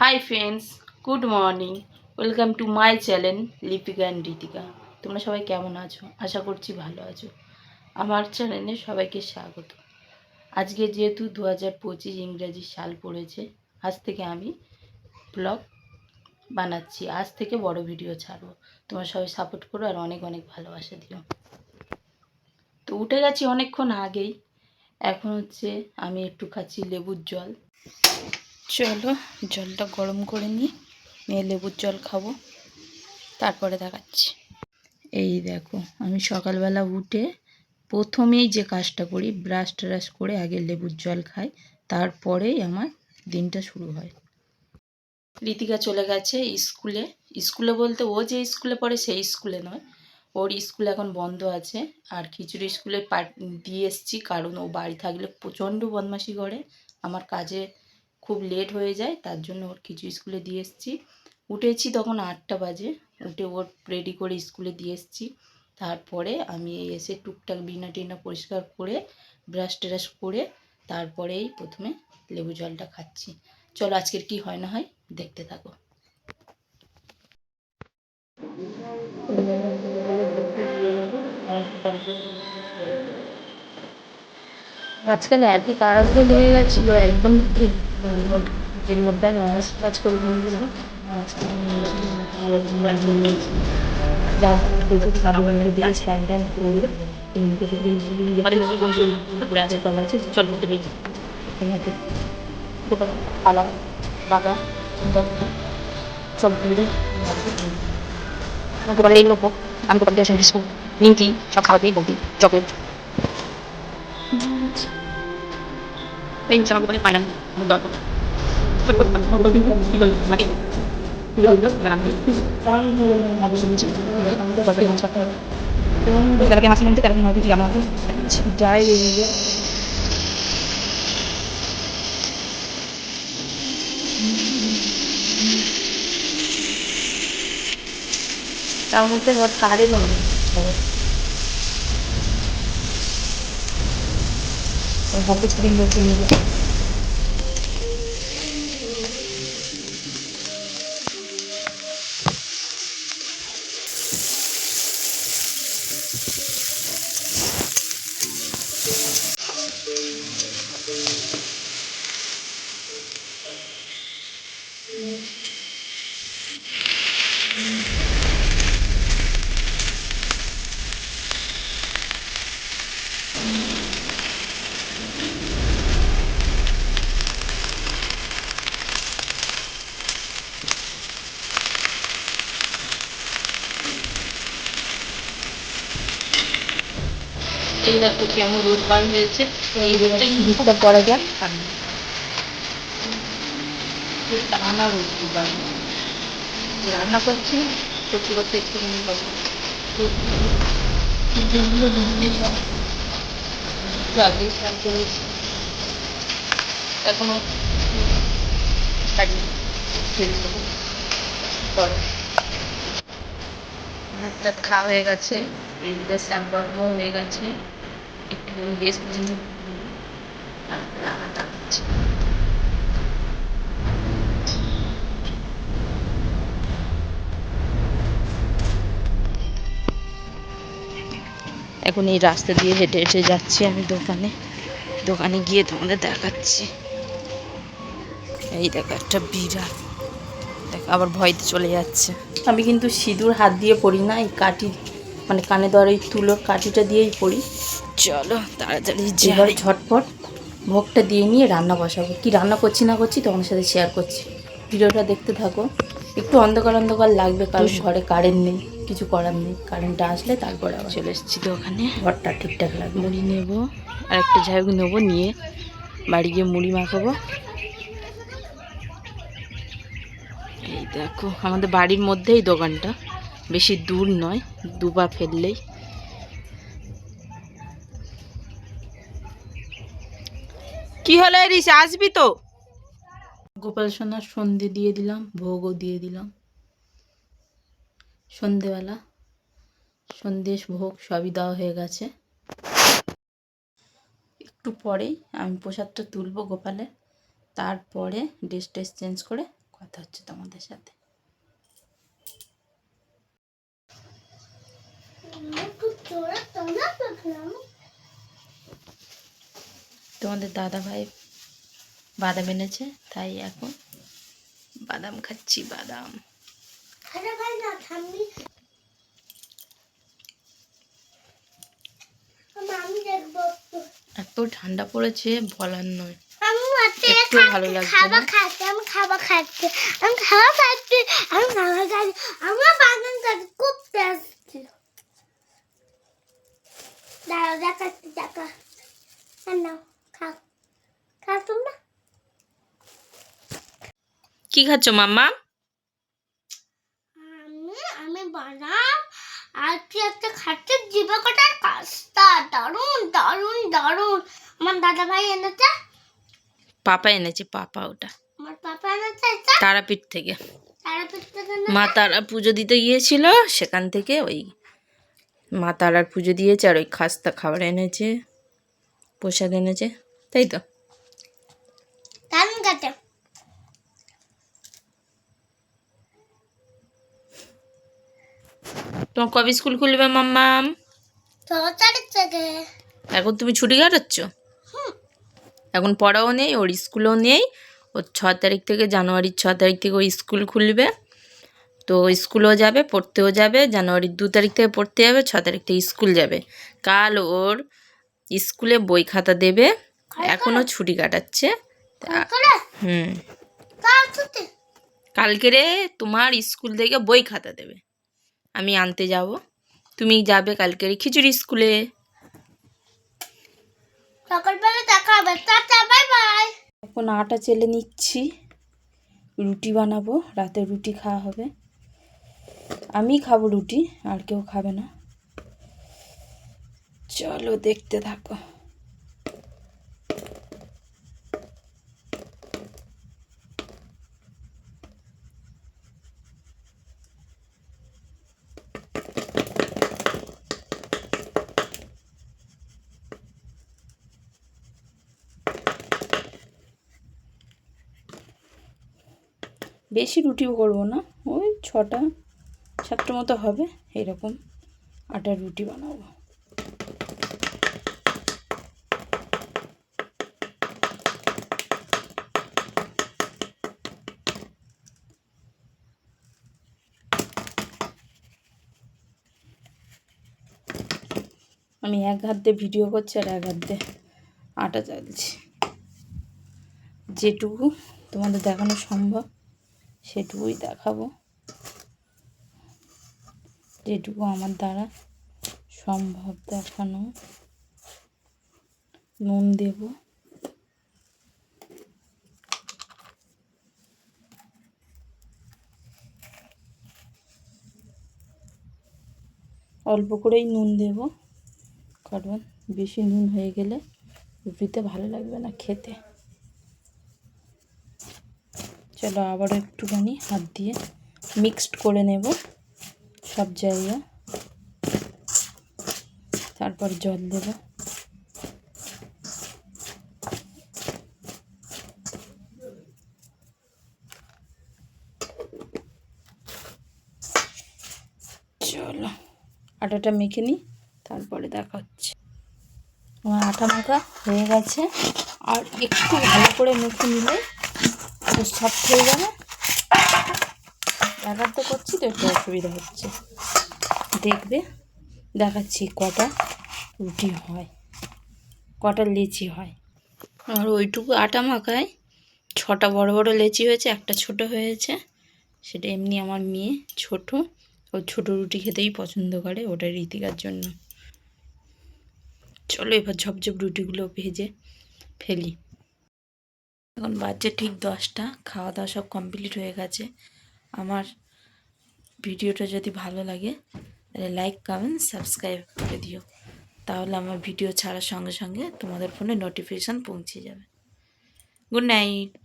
Hi friends good morning welcome to my channel Lipika and Ritika তোমরা সবাই কেমন আছো? আশা করছি ভালো আছো। আমার চ্যানেলে সবাইকে স্বাগত। আজকে যেহেতু দু হাজার পঁচিশ ইংরাজি সাল পড়েছে, আজ থেকে আমি ব্লগ বানাচ্ছি। আজ থেকে বড় ভিডিও ছাড়বো। তোমরা সবাই সাপোর্ট করো আর অনেক অনেক ভালোবাসা দিও। তো উঠে গেছি অনেকক্ষণ আগেই। এখন হচ্ছে আমি একটু খাচ্ছি লেবুর জল। চলো জলটা গরম করে নিই, নিয়ে লেবুর জল খাব, তারপরে দেখাচ্ছি। এই দেখো, আমি সকালবেলা উঠে প্রথমেই যে কাজটা করি, ব্রাশ ট্রাশ করে আগে লেবুর জল খাই, তারপরেই আমার দিনটা শুরু হয়। রীতিকা চলে গেছে স্কুলে। স্কুলে বলতে ও যে স্কুলে পড়ে সেই স্কুলে নয়, ওর স্কুল এখন বন্ধ আছে। আর খিচুড়ি স্কুলে দিয়ে এসছি, কারণ ও বাড়ি থাকলে প্রচণ্ড বদমাশি করে, আমার কাজে খুব লেট হয়ে যায়, তার জন্য ওর কিছু স্কুলে দিয়ে এসেছি। উঠেছি তখন আটটা বাজে, উঠে ওর রেডি করে স্কুলে দিয়ে এসেছি। তারপরে আমি এসে টুকটাক বিনা টিনা পরিষ্কার করে ব্রাশ ট্রাশ করে, তারপরেই প্রথমে লেবু জলটা খাচ্ছি। চলো আজকের কি হয় না হয় দেখতে থাকো। আজকাল এত তাড়াহুড়ো হয়ে গেছিল, একদম ঠিক এর মধ্যে আমি অনার্স কাজ করে বলছিলাম দিয়ে স্ট্যান্ড ট্যান্ড করে চল করতে পেরেছি পালা বাগা সব মিলে দোকানে এই লোক আমি দোকান দিয়ে বিস্কুট নিমকি সব খাওয়াতেই বলতি chocolate Ayun, sa magugulit pa lang. Magbago. Bakit? Talaga masih nanti talaga nanti tiga malam. Jai. Tahu mungkin buat kali dong. তার মধ্যে ওর কারে নেই হাতে ছড়িয়ে গেছে এই দেখো কেমন রোদ বার হয়েছে। এই রোদটা পরে যাক টানা রোদ বার রান্না করছি করতে করতে একটু আগেই এখনও খাওয়া হয়ে গেছে। হয়ে গেছে। হচ্ছে এখন এই রাস্তা দিয়ে হেঁটে হেঁটে যাচ্ছি আমি দোকানে। দোকানে গিয়ে তোমাদের দেখাচ্ছি। এই দেখো, একটা বিড়াল। দেখো, আবার ভয়তে চলে যাচ্ছে। আমি কিন্তু সিঁদুর হাত দিয়ে পড়ি না, এই কাঠি মানে কানে দেওয়ার এই তুলোর কাঠিটা দিয়েই পড়ি। চলো তাড়াতাড়ি এবার ঝটপট ভোগটা দিয়ে নিয়ে রান্না বসাবো। কি রান্না করছি না করছি তোমার সাথে শেয়ার করছি। ভিডিওটা দেখতে থাকো। একটু অন্ধকার অন্ধকার লাগবে কারণ ঘরে কারেন্ট নেই কিছু করার নেই। কারেন্টটা আসলে তারপরে আবার চলে এসেছি তো ওখানে ঘরটা ঠিকঠাক লাগবে। মুড়ি নেব আর একটা ঝাড়ু নেব নিয়ে বাড়ি গিয়ে মুড়ি মাখাবো। এই দেখো আমাদের বাড়ির মধ্যেই দোকানটা। বেশি দূর নয় দুপা ফেললেই। কি হলো এরিস আসবি তো। গোপাল সোনার সন্ধে দিয়ে দিলাম ভোগও দিয়ে দিলাম। সন্ধেবেলা সন্দেশ ভোগ সবই দেওয়া হয়ে গেছে। একটু পরেই আমি প্রসাদটা তুলবো গোপালে তারপরে ড্রেস টেস চেঞ্জ করে কথা হচ্ছে তোমাদের সাথে। তোমাদের দাদা ভাই বাদাম এনেছে তাই এখন বাদাম খাচ্ছি বাদাম। এত ঠান্ডা পড়েছে বলার নয়। আমি হচ্ছে একটু ভালো লাগছে খাবার? খাচ্ছি আমি খাবার খাচ্ছি আমি খাবার খাচ্ছি আমি খাবার খাচ্ছি আমার বাগান খাচ্ছি খুব টেস্টি। দাঁড়াও দেখাচ্ছি দেখা। নাও। খাও তোমরা? কি খাচ্ছ মাম্মা? আমি আমি বানাম আর কি একটা খাচ্ছে? জিভে কটার কাস্তা দারুণ দারুণ দারুণ। আমার দাদা ভাই এনেছে। পাপা এনেছে পাপা ওটা। আমার পাপা এনেছে তারাপীঠ থেকে। তারাপীঠ থেকে মা তারা পুজো দিতে গিয়েছিল সেখান থেকে ওই মা তারার পুজো দিয়েছে আর ওই খাস্তা খাবার এনেছে পোশাক এনেছে। তাই তো দারুণ কাটে তোমার কবে স্কুল খুলবে মাম্মাম? এখন তুমি ছুটি কাটাচ্ছ? এখন পড়াও নেই ওর স্কুলও নেই। ওর ছ তারিখ থেকে জানুয়ারির ছ তারিখ থেকে ওই স্কুল খুলবে। তো স্কুলও যাবে পড়তেও যাবে। জানুয়ারির দু তারিখ থেকে পড়তে যাবে ছ তারিখ থেকে স্কুল যাবে। কাল ওর স্কুলে বই খাতা দেবে। এখনও ছুটি কাটাচ্ছে। হুম। কালকে রে তোমার স্কুল থেকে বই খাতা দেবে। আমি আনতে যাব। তুমি যাবে কালকে খিচুড়ি স্কুলে। সকালবেলা দেখা হবে। Tata bye bye. এখন আটা চেলে নিচ্ছি। রুটি বানাবো। রাতে রুটি খাওয়া হবে। আমি খাব রুটি আর কেউ খাবে না। চলো দেখতে থাকো। বেশি রুটিও করব না। ওই ছটা, সাতটা মতো হবে, এরকম আটার রুটি বানাবো। আমি এক হাত দিয়ে ভিডিও করছি আর এক হাত দিয়ে আটা চালছি যেটুকু তোমাদের দেখানো সম্ভব। সেটুকুই দেখাবো। যেটুকু আমার দ্বারা সম্ভব দেখানো। নুন দেব। অল্প করেই নুন দেব, কারণ বেশি নুন হয়ে গেলে রুটিতে ভালো লাগবে না খেতে। চলো আবারও একটুখানি হাত দিয়ে মিক্সড করে নেব সব জায়গা তারপর জল দেব। চলো, আটাটা মেখে নিই, তারপরে দেখা হচ্ছে। আমার আটা মাখা হয়ে গেছে। আর একটু ভালো করে মেখে নিলে সফট হয়ে যাবে দেখাতে করছি তো, একটু অসুবিধা হচ্ছে। দেখবে, দেখাচ্ছি কটা রুটি হয়, কটা লেচি হয়। আর ওইটুকু আটা মাখায়, ছটা বড় বড় লেচি হয়েছে, একটা ছোট হয়েছে। সেটা এমনি আমার মেয়ে ছোট, ও ছোট রুটি খেতেই পছন্দ করে, ওটা রীতিকার জন্য। চলো এবার ঝপঝপ রুটিগুলো ভেজে ফেলি। এখন বাজে ঠিক দশটা খাওয়া দাওয়া সব কমপ্লিট হয়ে গেছে। আমার ভিডিওটা যদি ভালো লাগে, তাহলে লাইক কমেন্ট সাবস্ক্রাইব করে দিও। তাহলে আমার ভিডিও ছাড়ার সঙ্গে সঙ্গে তোমাদের ফোনে নোটিফিকেশান পৌঁছে যাবে। Good night